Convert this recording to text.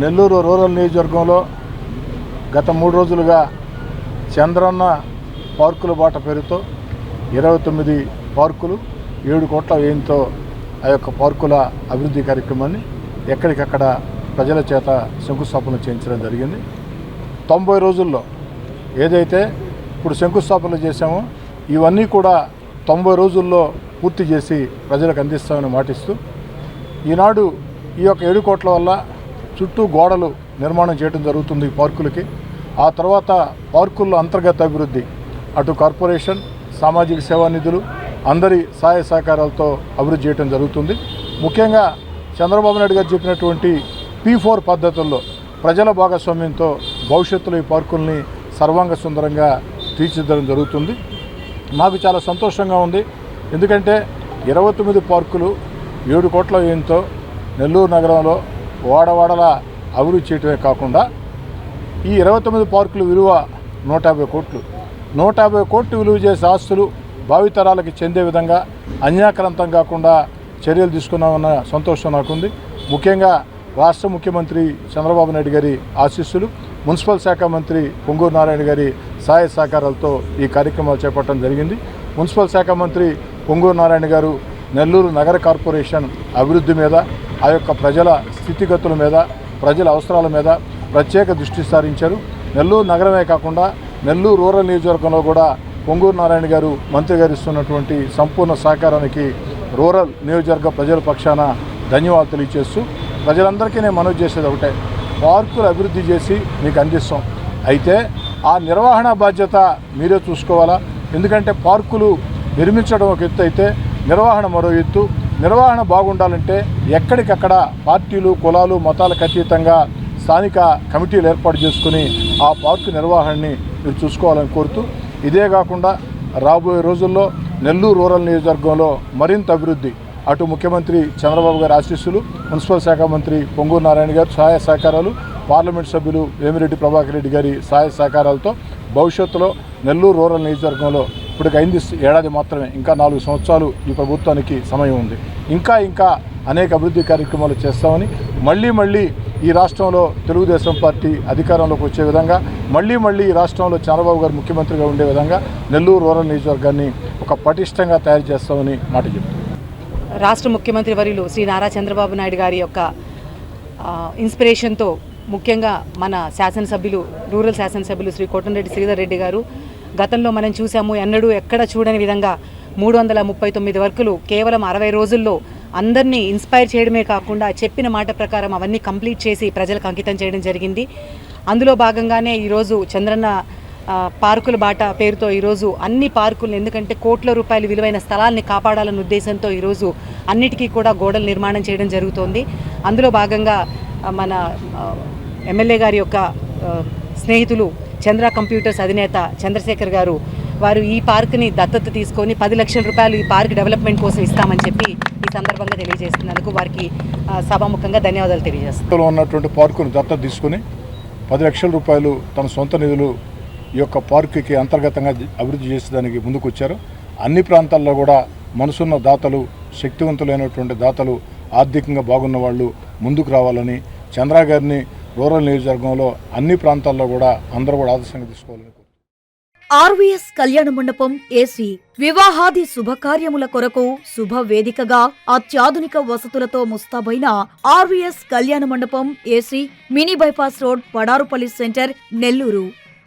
Nellore rural నియోజకవర్గంలో గత మూడు రోజులుగా చంద్రన్న పార్కుల బాట పేరుతో ఇరవై తొమ్మిది పార్కులు ఏడు కోట్ల వ్యయంతో ఆ యొక్క పార్కుల అభివృద్ధి కార్యక్రమాన్ని ఎక్కడికక్కడ ప్రజల చేత శంకుస్థాపన చేయించడం జరిగింది. తొంభై రోజుల్లో ఏదైతే ఇప్పుడు శంకుస్థాపన చేశామో ఇవన్నీ కూడా తొంభై రోజుల్లో పూర్తి చేసి ప్రజలకు అందిస్తామని మాటిస్తూ ఈనాడు ఈ యొక్క ఏడు కోట్ల వల్ల చుట్టూ గోడలు నిర్మాణం చేయడం జరుగుతుంది ఈ పార్కులకి. ఆ తర్వాత పార్కుల్లో అంతర్గత అభివృద్ధి అటు కార్పొరేషన్ సామాజిక సేవా నిధులు అందరి సహాయ సహకారాలతో అభివృద్ధి చేయడం జరుగుతుంది. ముఖ్యంగా చంద్రబాబు నాయుడు గారు చెప్పినటువంటి పీ ఫోర్ పద్ధతుల్లో ప్రజల భాగస్వామ్యంతో భవిష్యత్తులో ఈ పార్కుల్ని సర్వాంగ సుందరంగా తీర్చిదిద్దడం జరుగుతుంది. మాకు చాలా సంతోషంగా ఉంది. ఎందుకంటే ఇరవై తొమ్మిది పార్కులు ఏడు కోట్ల వ్యయంతో నెల్లూరు నగరంలో ఓడవాడల అభివృద్ధి చేయటమే కాకుండా ఈ ఇరవై తొమ్మిది పార్కుల విలువ నూట యాభై కోట్లు. నూట యాభై కోట్లు విలువ చేసే ఆస్తులు భావితరాలకి చెందే విధంగా అన్యాక్రాంతం కాకుండా చర్యలు తీసుకున్నామన్న సంతోషం నాకుంది. ముఖ్యంగా రాష్ట్ర ముఖ్యమంత్రి చంద్రబాబు నాయుడు గారి ఆశీస్సులు మున్సిపల్ శాఖ మంత్రి పొంగూరు నారాయణ గారి సహాయ సహకారాలతో ఈ కార్యక్రమాలు చేపట్టడం జరిగింది. మున్సిపల్ శాఖ మంత్రి పొంగూరు నారాయణ గారు నెల్లూరు నగర కార్పొరేషన్ అభివృద్ధి మీద ఆ యొక్క ప్రజల స్థితిగతుల మీద ప్రజల అవసరాల మీద ప్రత్యేక దృష్టి సారించారు. నెల్లూరు నగరమే కాకుండా నెల్లూరు రూరల్ నియోజకవర్గంలో కూడా పొంగూరు నారాయణ గారు మంత్రి గారు ఇస్తున్నటువంటి సంపూర్ణ సహకారానికి రూరల్ నియోజకవర్గ ప్రజల పక్షాన ధన్యవాదాలు తెలియజేస్తూ ప్రజలందరికీ నేను మనవి చేసేది ఒకటే. పార్కులు అభివృద్ధి చేసి మీకు అందిస్తాం. అయితే ఆ నిర్వహణ బాధ్యత మీరే చూసుకోవాలా? ఎందుకంటే పార్కులు నిర్మించడం ఒక ఎత్తు అయితే నిర్వహణ మరో ఎత్తు. నిర్వహణ బాగుండాలంటే ఎక్కడికక్కడ పార్టీలు కులాలు మతాలకు అతీతంగా స్థానిక కమిటీలు ఏర్పాటు చేసుకుని ఆ పార్కు నిర్వహణని మీరు చూసుకోవాలని కోరుతూ ఇదే కాకుండా రాబోయే రోజుల్లో నెల్లూరు రూరల్ నియోజకవర్గంలో మరింత అభివృద్ధి. అటు ముఖ్యమంత్రి చంద్రబాబు గారి ఆశీస్సులు మున్సిపల్ శాఖ మంత్రి పొంగూరు నారాయణ గారు సహాయ సహకారాలు పార్లమెంట్ సభ్యులు వేమిరెడ్డి ప్రభాకర్ రెడ్డి గారి సహాయ సహకారాలతో భవిష్యత్తులో నెల్లూరు రూరల్ నియోజకవర్గంలో ఇప్పటికి అయింది ఏడాది మాత్రమే ఇంకా నాలుగు సంవత్సరాలు ఈ ప్రభుత్వానికి సమయం ఉంది. ఇంకా ఇంకా అనేక అభివృద్ధి కార్యక్రమాలు చేస్తామని మళ్ళీ మళ్ళీ ఈ రాష్ట్రంలో తెలుగుదేశం పార్టీ అధికారంలోకి వచ్చే విధంగా మళ్ళీ మళ్ళీ ఈ రాష్ట్రంలో చంద్రబాబు గారు ముఖ్యమంత్రిగా ఉండే విధంగా నెల్లూరు రూరల్ నియోజకవర్గాన్ని ఒక పటిష్టంగా తయారు చేస్తామని మాట చెప్తున్నారు. రాష్ట్ర ముఖ్యమంత్రి వర్యులు శ్రీ నారా చంద్రబాబు నాయుడు గారి యొక్క ఇన్స్పిరేషన్తో ముఖ్యంగా మన శాసనసభ్యులు రూరల్ శాసనసభ్యులు శ్రీ కోటంరెడ్డి శ్రీధర్ రెడ్డి గారు గతంలో మనం చూసాము ఎన్నడూ ఎక్కడ చూడని విధంగా మూడు వందల ముప్పై తొమ్మిది వర్కులు కేవలం అరవై రోజుల్లో అందరినీ ఇన్స్పైర్ చేయడమే కాకుండా చెప్పిన మాట ప్రకారం అవన్నీ కంప్లీట్ చేసి ప్రజలకు అంకితం చేయడం జరిగింది. అందులో భాగంగానే ఈరోజు చంద్రన్న పార్కుల బాట పేరుతో ఈరోజు అన్ని పార్కులను ఎందుకంటే కోట్ల రూపాయలు విలువైన స్థలాన్ని కాపాడాలన్న ఉద్దేశంతో ఈరోజు అన్నిటికీ కూడా గోడలు నిర్మాణం చేయడం జరుగుతోంది. అందులో భాగంగా మన ఎమ్మెల్యే గారి యొక్క స్నేహితులు చంద్ర కంప్యూటర్స్ అధినేత చంద్రశేఖర్ గారు వారు ఈ పార్క్ని దత్తత తీసుకొని పది లక్షల రూపాయలు ఈ పార్క్ డెవలప్మెంట్ కోసం ఇస్తామని చెప్పి ఈ సందర్భంగా తెలియజేస్తున్నందుకు వారికి సభాముఖంగా ధన్యవాదాలు తెలియజేస్తున్నాను. ఉన్నటువంటి పార్కును దత్తత తీసుకుని పది లక్షల రూపాయలు తన సొంత నిధులు ఈ యొక్క పార్కుకి అంతర్గతంగా అభివృద్ధి చేసేదానికి ముందుకు వచ్చారు అన్ని ప్రాంతాల్లో కూడా మనసున్న దాతలు శక్తివంతులైనటువంటి దాతలు ఆర్థికంగా బాగున్న వాళ్ళు ముందుకు రావాలని చంద్ర గారిని రూరల్ నియోజకవర్గంలో అన్ని ప్రాంతాల్లో కూడా అందరూ కూడా ఆదర్శంగా తీసుకోవాలని ఆర్వీఎస్ కళ్యాణ మండపం ఏసీ వివాహాది శుభకార్యముల కొరకు శుభ వేదికగా అత్యాధునిక వసతులతో ముస్తాబైన ఆర్వీఎస్ కళ్యాణ మండపం AC mini bypass road Padarupalli centre Nellore.